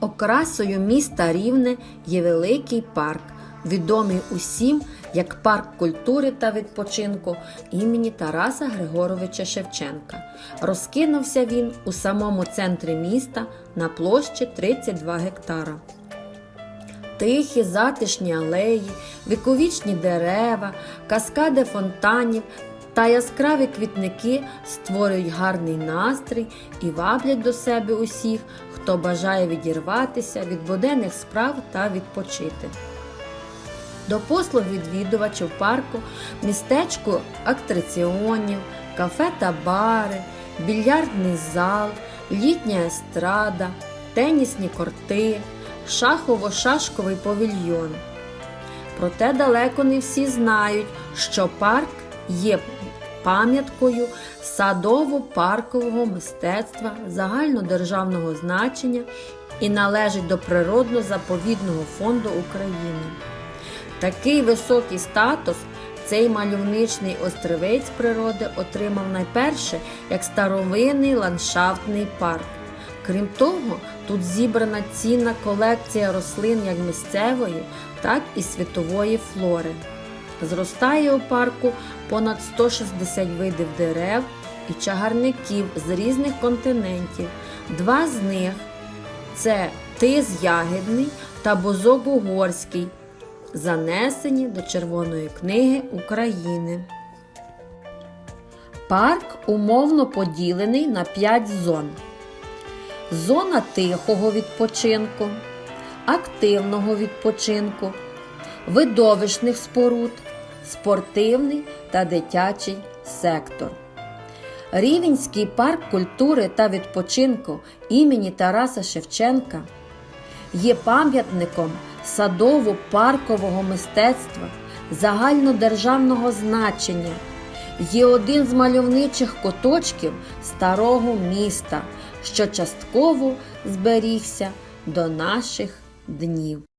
Окрасою міста Рівне є великий парк, відомий усім як парк культури та відпочинку імені Тараса Григоровича Шевченка. Розкинувся він у самому центрі міста на площі 32 гектара. Тихі затишні алеї, віковічні дерева, каскади фонтанів та яскраві квітники створюють гарний настрій і ваблять до себе усіх, хто бажає відірватися від буденних справ та відпочити. До послуг відвідувачів парку містечко атракціонів, кафе та бари, більярдний зал, літня естрада, тенісні корти, шахово-шашковий павільйон. Проте далеко не всі знають, що парк є пам'яткою садово-паркового мистецтва загальнодержавного значення і належить до природно-заповідного фонду України. Такий високий статус цей мальовничний острівець природи отримав найперше як старовинний ландшафтний парк. Крім того, тут зібрана цінна колекція рослин як місцевої, так і світової флори. Зростає у парку понад 160 видів дерев і чагарників з різних континентів. Два з них це тис ягідний та бузок угорський, занесені до Червоної книги України. Парк умовно поділений на 5 зон. Зона тихого відпочинку, активного відпочинку, видовищних споруд, спортивний та дитячий сектор. Рівенський парк культури та відпочинку імені Тараса Шевченка є пам'ятником садово-паркового мистецтва загальнодержавного значення, є один з мальовничих куточків старого міста, що частково зберігся до наших днів.